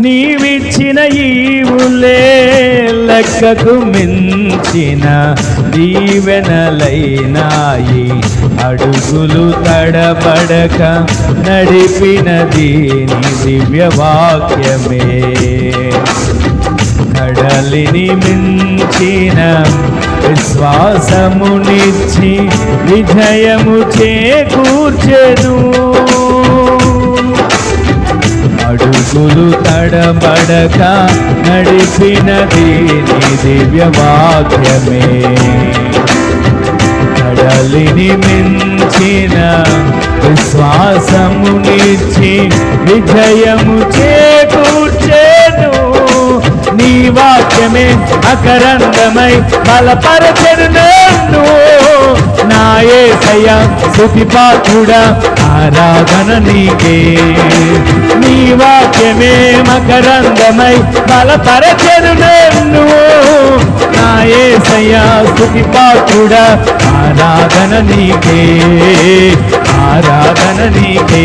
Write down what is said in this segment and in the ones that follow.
నీవిచ్చిన ఈవులే లెక్కకు మించిన దీవెనలైనాయి. అడుగులు తడబడక నడిపినది నీ దివ్యవాక్యమే. కడలిని మించిన విశ్వాసమునిచ్చి విజయము చేకూర్చెను. అడుగులు తడబడక నడిపినది నీ దివ్యవాక్యమే కడలిని మించిన విశ్వాసమునిచ్చి విజయము చేకూర్చేను. నీ వాక్యమే అకరంగమై బలపరచెను నన్ను. నా ఏసయ్య స్తుతి ఆరాధన నీకే. నీ వాక్యమే మకరందమై బలపరచెను నన్ను నా ఏసయ్య స్తుతి పాత్రుడా ఆరాధన నీకే. ఆరాధన నీకే.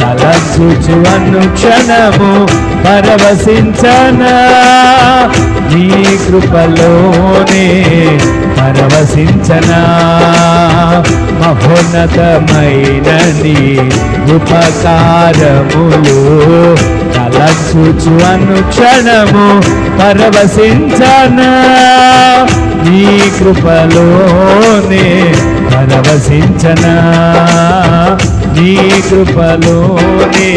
తలంచుచు అనుక్షణము పరవశించన? నీ కృపలోనే పరవశించనా? మహోన్నతమైన నీ ఉపకారములు తలంచుచు అనుక్షణము పరవశించనా? నీ కృపలోనే పరవశించనా? నీ కృపలోనే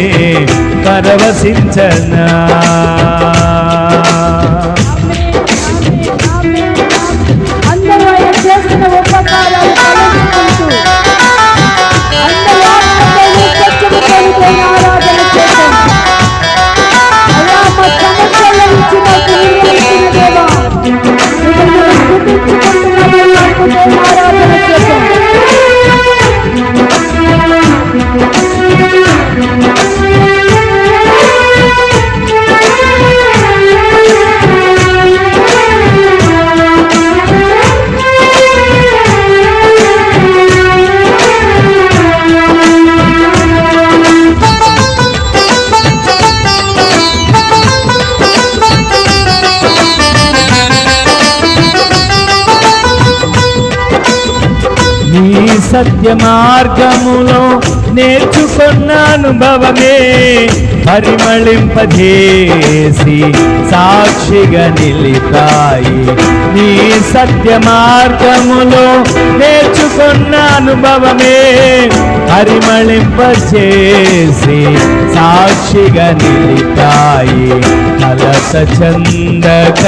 పరవశించనా అందరూ చేస్తున్న సత్య మార్గములో నేర్చుకున్న అనుభవమే పరిమళింపజేసి సాక్షిగా నిలిపాయి. నీ సత్య మార్గములో నేర్చుకున్న అనుభవమే పరిమళింపజేసి సాక్షిగా నిలిపాయి. కలస చందక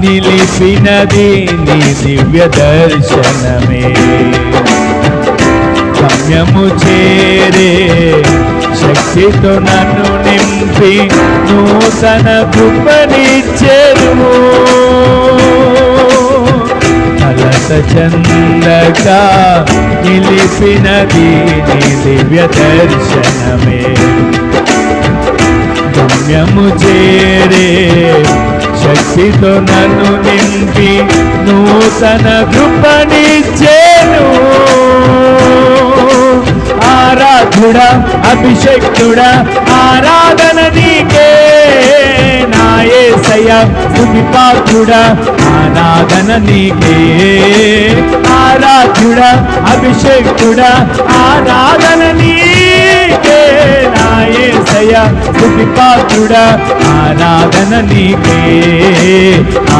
నిలిపినది నీ దివ్య దర్శనమే. గమ్యము చేరే శక్తితో నన్ను నింపి నూతన కృపనిచ్చెను అలస చందక నిలిపినది నీ దివ్య దర్శనమే. గమ్యము చేరే శక్తితో నన్ను నింపి నూతన కృపనిచ్చేను ఆరాధుడా అభిషక్తుడా ఆరాధన నీకే నా యేసయ్య ఆరాధన నీకే. ఆరాధ్యుడా అభిషేక్తుడా ఆరాధన నీకే నా నాయసయ స్థుతి ఆరాధన నీకే.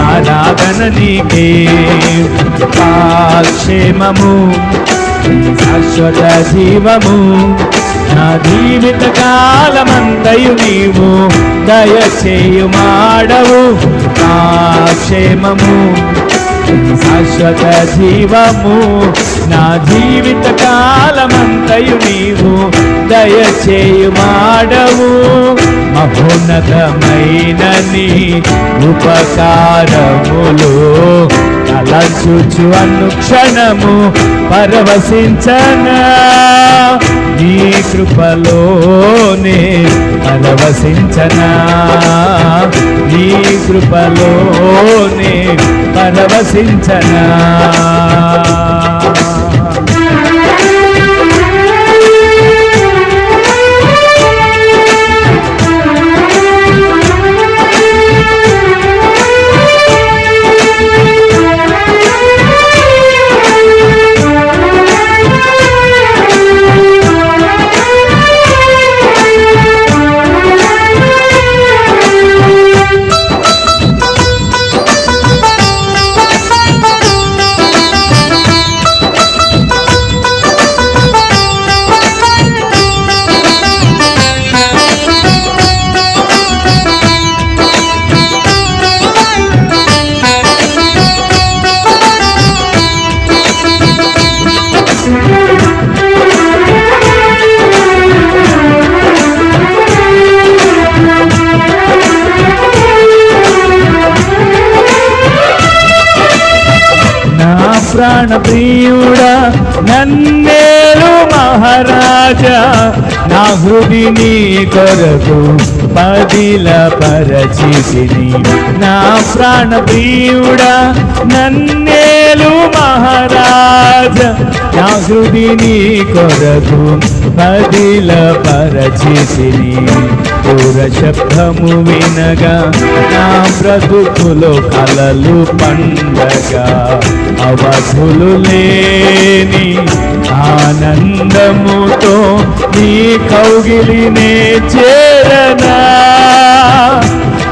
ఆరాధన నీకే. క్షేమము శాశ్వత జీవము నా జీవిత కాలమంతయు నీవు. దయచేయుమాడవు నా క్షేమము. శాశ్వత జీవము నా జీవిత కాలమంతయు నీవు. దయచేయుమాడవు మహోన్నతమైన నీ ఉపకారములు. అలా చూచు అను క్షణము పరవశించనా? నీ కృపలోనే పరవశించనా? నీ కృపలోనే పరవశించనా? ప్రాణ ప్రియుడా నన్నేలు మహారాజా నా హృదిని కొరకు పదిల పరచితిని నా ప్రాణ ప్రియుడా నన్నేలు మహారాజా నా హృదిని కొరకు పదిల పరచితిని పూర శబ్దము వినగా నా బ్రతుకులో కలలు పండగ. అవధులు లేని ఆనందముతో నీ కౌగిలినే చేరనా.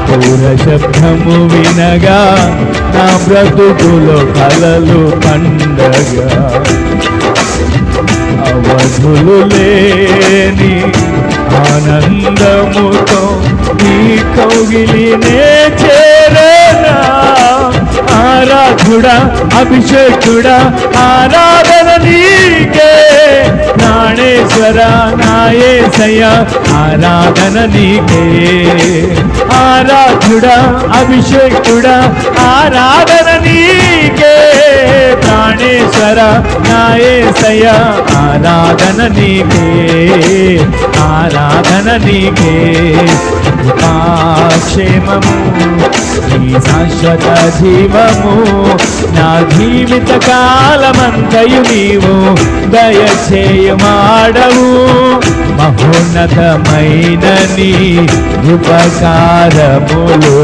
పూర శబ్దము వినగా నా బ్రతుకులో కలలు పండగ. అవధులు లేని ఆనందముతో ఈ కౌగిలినే చేరనా? ఆరాధుడా అభిషేకుడా ఆరాధన నీకే. ప్రాణేశ్వర నాయసయ ఆరాధన నీకే. ఆరాధుడా అభిషేకుడా ఆరాధన నీకే. ప్రాణేశ్వర నాయసయ ఆరాధన నీకే ఆరాధన నీకే. క్షేమము నీ శాశ్వత జీవము నా జీవిత కాలమంతయు నీవు దయచేయమాడవు మహోన్నతమైన నీ ఉపకారములు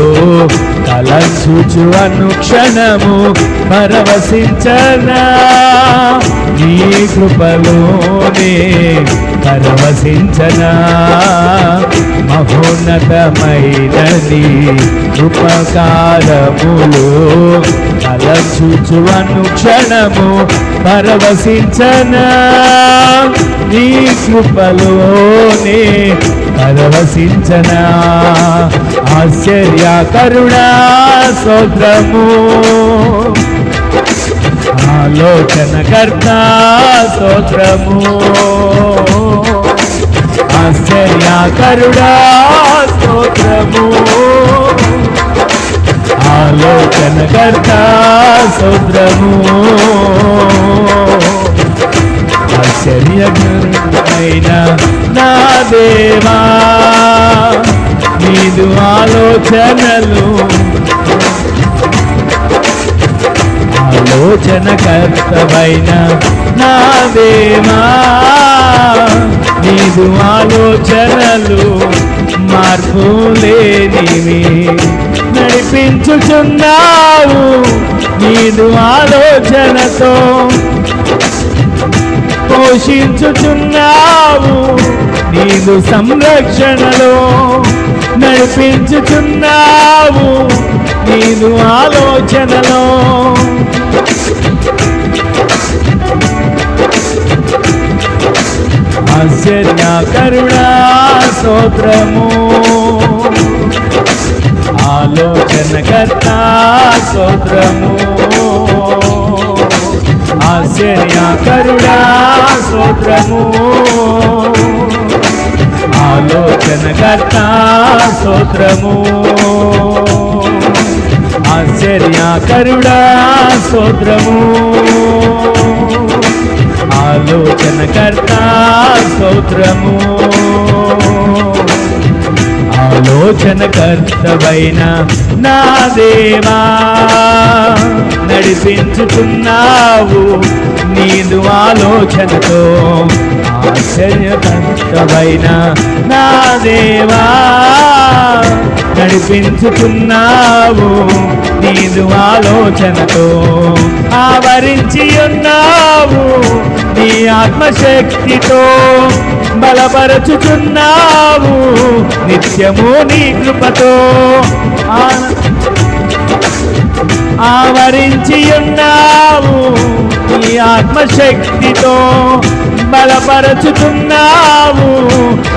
తలంచుచు అనుక్షణము పరవశించనా. నీ కృపలోనే పరవశించనా? మహోన్నతమైనది ఉపకారములు తలచుచు అనుక్షణము పరవశించనా? నీ కృపలోనే పరవశించనా? ఆశ్చర్య కరుణా సోద్రము ఆలోచన కర్త స్తోత్రము. ఆశ్చర్యాకరుడా స్తోత్రము. ఆలోచన కర్త స్తోత్రము. ఆశ్చర్యకరుడైన నా దేవా నీదు ఆలోచనలు ఆలోచన కర్తవైన నా నీదు ఆలోచనలు మార్పు లేనివి. నడిపించుచున్నావు నీదు ఆలోచనతో. పోషించుచున్నావు నీదు సంరక్షణలో. నడిపించుచున్నావు నీదు ఆలోచనలో. ఆశ్చర్య కరుణా స్తోత్రము ఆలోచనకర్త స్తోత్రము ఆశ్చర్య కరుణా స్తోత్రము ఆలోచనకర్త స్తోత్రము ఆశ్చర్య కరుణా స్తోత్రము ఆలోచనకర్త స్తోత్రము. ఆలోచనకర్తవైన నా దేవా నడిపించుతున్నావు నీదు ఆలోచనతో. ఆశ్చర్యకర్తవైన నా దేవా నడిపించుతున్నావు నీదు ఆలోచనతో. ఆవరించి ఉన్నావు నీ ఆత్మశక్తితో బలపరచుచున్నావు. నిత్యము నీ కృపతో ఆవరించి ఉన్నావు. నీ ఆత్మశక్తితో బలపరచుతున్నావు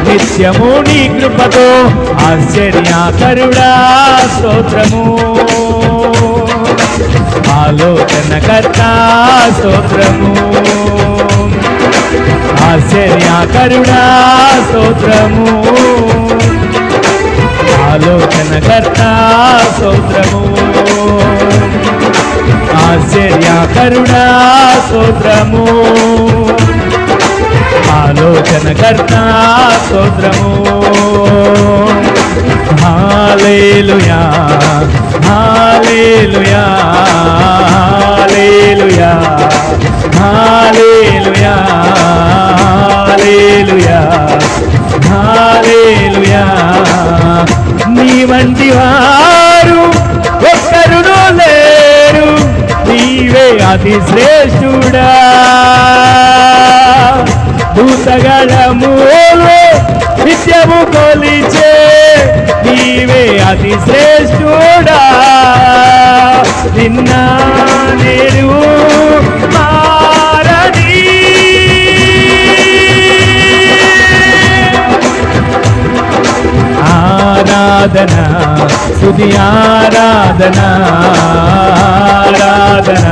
నిత్యము నీ కృపతో ఆశ్చర్యాకరుడా స్తోత్రము. ఆలోచన ఆలోచనకర్త స్తోత్రము. ఆశ్చర్యాకరుడా స్తోత్రము. ఆలోచనకర్త స్తోత్రము. ఆశ్చర్యాకరుడా స్తోత్రము. ఆలోచన ఆలోచనకర్త స్తోత్రము హాలేలుయా హాలేలుయా హాలేలుయా హాలేలుయా హాలేలుయా హాలేలుయా. నీ వంటి వారు ఒక్కరునో లేరు నీవే అతి శ్రేష్ఠుడా భూతగళములో నిత్యము కొలిచే. నీవే అతి శ్రేష్ఠుడా. నిన్న నేను ఆరాధన స్తుతి ఆరాధన ఆరాధన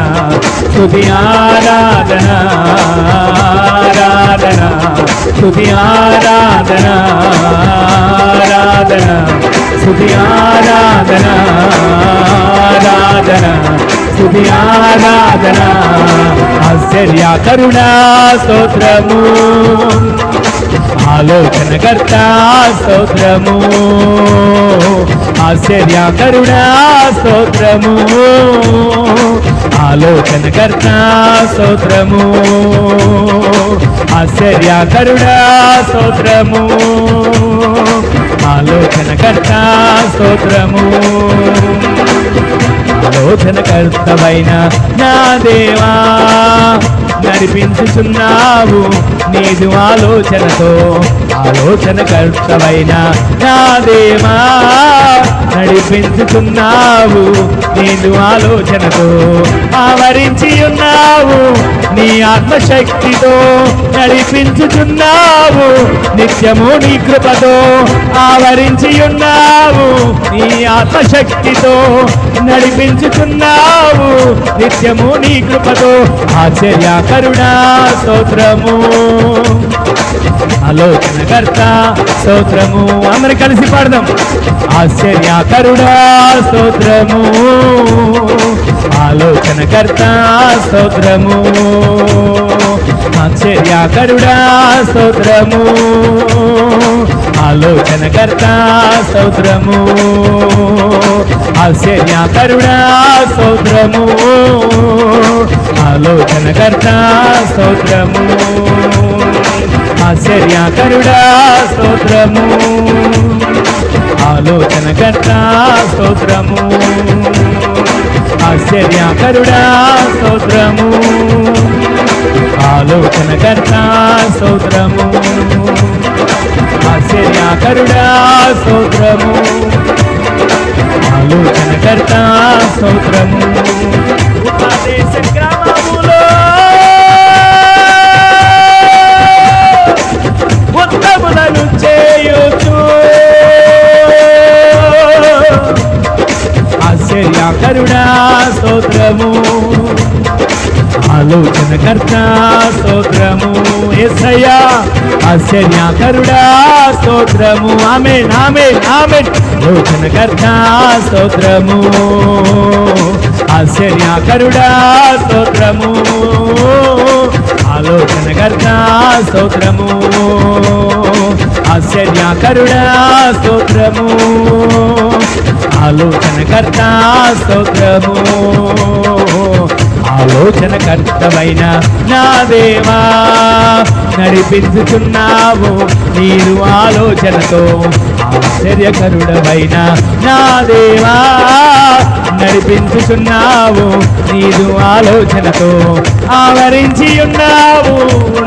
స్తుతి ఆరాధన. ఆరాధన స్తుతి ఆరాధన ఆరాధన స్తుతి ఆరాధన ఆరాధన స్తుతి ఆరాధన. ఆశ్చర్య కరుణా స్తోత్రము. ఆలోచనకర్త స్తోత్రము. ఆశ్చర్య కరుణా స్తోత్రము. ఆలోచనకర్త స్తోత్రము. ఆశ్చర్య కరుణా స్తోత్రము. ఆలోచనకర్త స్తోత్రము. ఆలోచనకర్తమైన నా దేవా నడిపించుతున్నావు నీదు ఆలోచనతో. ఆలోచనకర్తమైన నా దేవా నడిపించుతున్నావు నీదు ఆలోచనతో. ఆవరించి ఉన్నావు నీ ఆత్మశక్తితో. నడిపించుచున్నావు నిత్యము నీ కృపతో. ఆవరించి ఉన్నావు నీ ఆత్మశక్తితో. నడిపించుతున్నావు. నిత్యము నీ కృపతో ఆశ్చర్య కరుణా స్తోత్రము. ఆలోచనకర్త స్తోత్రము అందరు కలిసి పాడదాం. ఆశ్చర్య కరుణా స్తోత్రము. ఆలోచనకర్త స్తోత్రము. ఆశ్చర్య కరుణా స్తోత్రము. ఆలోచనకర్త స్తోత్రము. ఆశ్చర్య కరుణా స్తోత్రము. ఆలోచనకర్త స్తోత్రము. ఆశ్చర్య కరుణా స్తోత్రము. ఆలోచనకర్త స్తోత్రము. ఆశ్చర్య కరుణా స్తోత్రము. ఆలోచనకర్త స్తోత్రము. ఆశ్చర్యకరుడా స్తోత్రము. ఆలోచనకర్త స్తోత్రము. ఉపదేశ గ్రామములో చేయుచు. ఆశ్చర్యకరుడా స్తోత్రము. ఆలోచన కర్త స్తోత్రము. ఎసయ్యా ఆశ్చర్యకరుడా స్తోత్రము. ఆమె ఆమె ఆలోచన కర్త స్తోత్రము. ఆశ్చర్యకరుడా స్తోత్రము. ఆలోచనకర్త స్తోత్రము. ఆశ్చర్యకరుడా స్తోత్రము. ఆలోచనకర్త స్తోత్రము. ఆలోచనకర్తమైన నా దేవా నడిపించుతున్నావు నీరు ఆలోచనతో. ఆశ్చర్యకరుడమైన నా దేవా నడిపించుతున్నావు నీరు ఆలోచనతో. ఆవరించి ఉన్నావు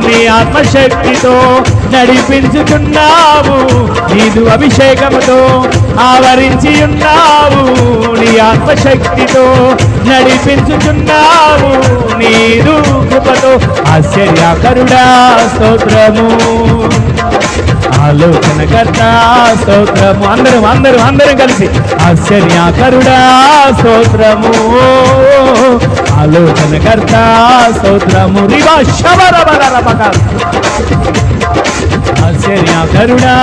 నీ ఆత్మశక్తితో నడిపించుతున్నావు నీదు అభిషేకముతో ఆవరించి ఉన్నావు నీ ఆత్మశక్తితో నడిపించుతున్నావు నీదు కృపతో ఆశ్చర్యకరుడా స్తోత్రము. ఆలోచనకర్త స్తోత్రము. అందరూ అందరం అందరం కలిసి ఆశ్చర్యకరుడా స్తోత్రము. ఆలోచన ఆలోచనకర్త స్తోత్రము రివా శబరబరబక ఆశ్చర్యకరుడా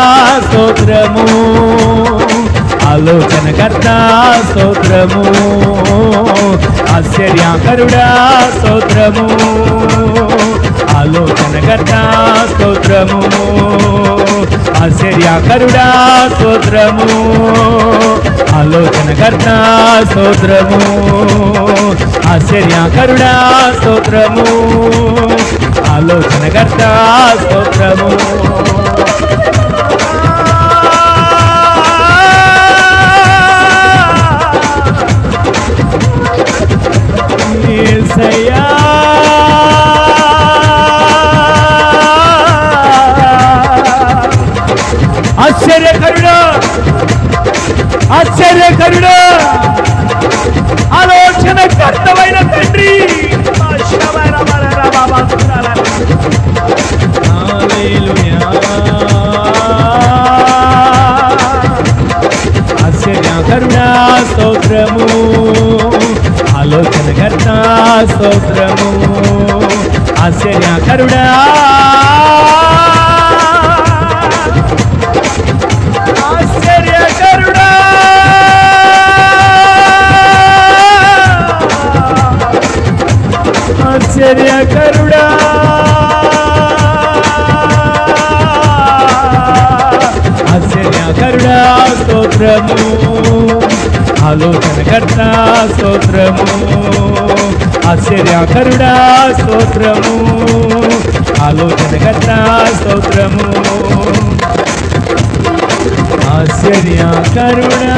స్తోత్రము ఆలోచనకర్త స్తోత్రము ఆశ్చర్యకరుడా స్తోత్రము ఆలోచనకర్త స్తోత్రము ఆశ్చర్యకరుడా స్తోత్రము ఆలోచనకర్త స్తోత్రము ఆశ్చర్యకరుడా స్తోత్రము. ఆలోచనకర్త స్తోత్రము. ఆశ్చర్యకరుడు ఆశ్చర్యకరుడు కష్టమైన తండ్రి. ఆశ్చర్యకరుడా స్తోత్రము ఆలోచన కర్త స్తోత్రము. ఆశ్చర్య కరుణా స్తోత్రము ఆలోచన కర్త స్తోత్రము ఆశ్చర్యాకరుడా స్తోత్రము ఆలోచన కర్త స్తోత్రము. ఆశ్చర్యాకరుడా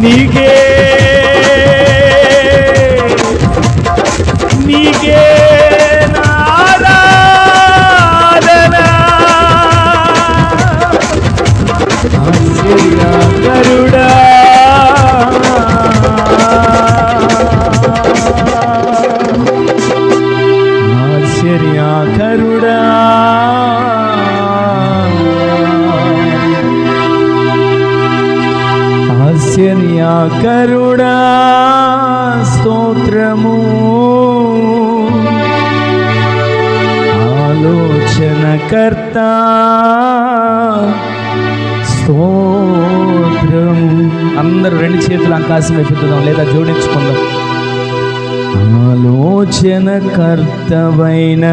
నీకే. నీకే నారాధన. ఆశ్చర్యకరుడా ఆశ్చర్యకరుడా. కరుడా స్తోత్రము. ఆలోచనకర్త స్తోత్రము. అందరూ రెండు చేతులు ఆకాశం వైపుతున్నాం లేదా జోడించుకుందాం. ఆలోచనకర్తవైన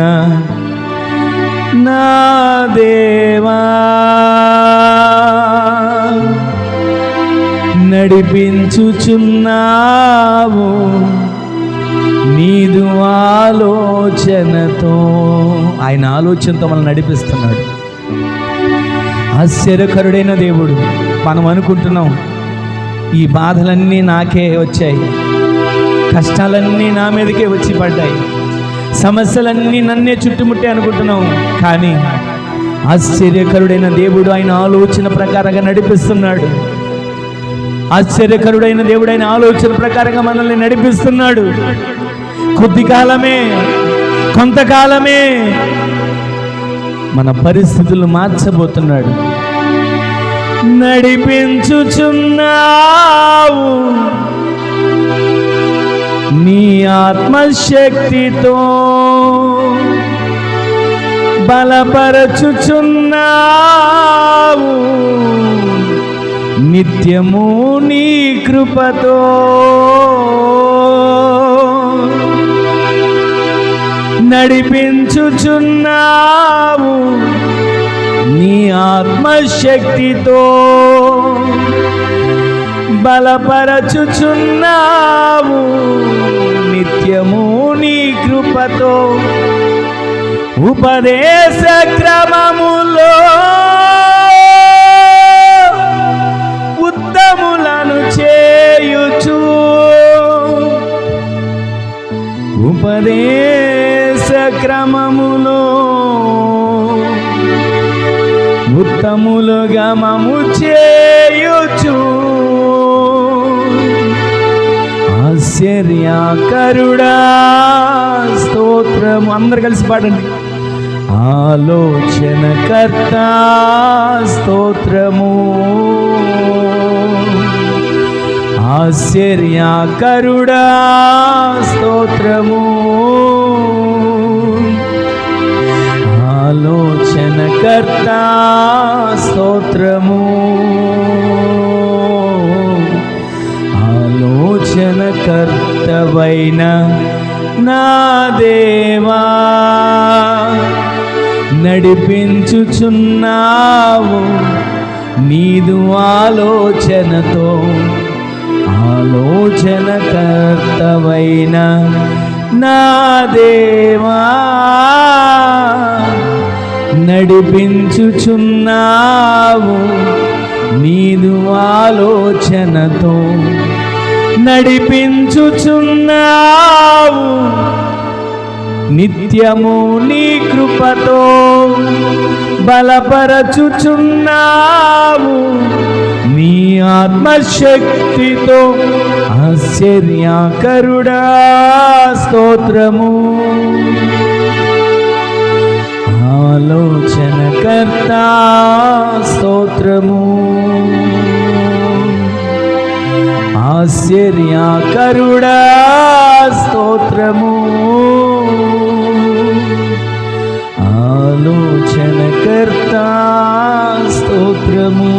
నా దేవా. నడిపించుచున్నావు. నీదు ఆలోచనతో. ఆయన ఆలోచనతో మనం నడిపిస్తున్నాడు. ఆశ్చర్యకరుడైన దేవుడు మనం అనుకుంటున్నాం ఈ బాధలన్నీ నాకే వచ్చాయి. కష్టాలన్నీ నా మీదకే వచ్చి పడ్డాయి. సమస్యలన్నీ నన్నే చుట్టుముట్టే అనుకుంటున్నాం కానీ ఆశ్చర్యకరుడైన దేవుడు ఆయన ఆలోచన ప్రకారంగా నడిపిస్తున్నాడు. ఆశ్చర్యకరుడైన దేవుడైన ఆలోచన ప్రకారంగా మనల్ని నడిపిస్తున్నాడు. కొద్ది కాలమే కొంతకాలమే మన పరిస్థితులు మార్చబోతున్నాడు. నడిపించుచున్నావు. నీ ఆత్మశక్తితో బలపరచుచున్నావు. నిత్యము నీ కృపతో. నడిపించుచున్నావు నీ ఆత్మశక్తితో. బలపరచుచున్నావు నిత్యము నీ కృపతో. ఉపదేశ క్రమములో చేయుచు. ఉపదేశ క్రమములో ఉత్తములుగా మము చేయుచు. ఆశ్చర్యాకరుడా స్తోత్రము. అందరు కలిసి పాడండి. ఆలోచనకర్త స్తోత్రము. ఆశ్చర్యకరుడా స్తోత్రము. ఆలోచనకర్త స్తోత్రము. ఆలోచనకర్తవైన నా దేవా నడిపించుచున్నావు నీదు ఆలోచనతో. ఆలోచనకర్తవైన నా దేవా నడిపించుచున్నావు నీదు ఆలోచనతో. నడిపించుచున్నావు నిత్యము నీ కృపతో. బలపరచుచున్నావు. నీ ఆత్మశక్తితో ఆశ్చర్యాకరుడా స్తోత్రము. ఆలోచనకర్త స్తోత్రము. ఆశ్చర్యాకరుడా స్తోత్రము. కర్త స్తోత్రము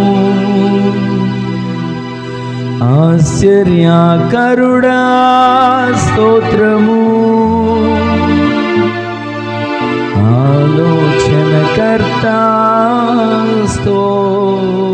ఆశ్చర్యాకరుడా స్తోత్రము ఆలోచనకర్త స్తోత్ర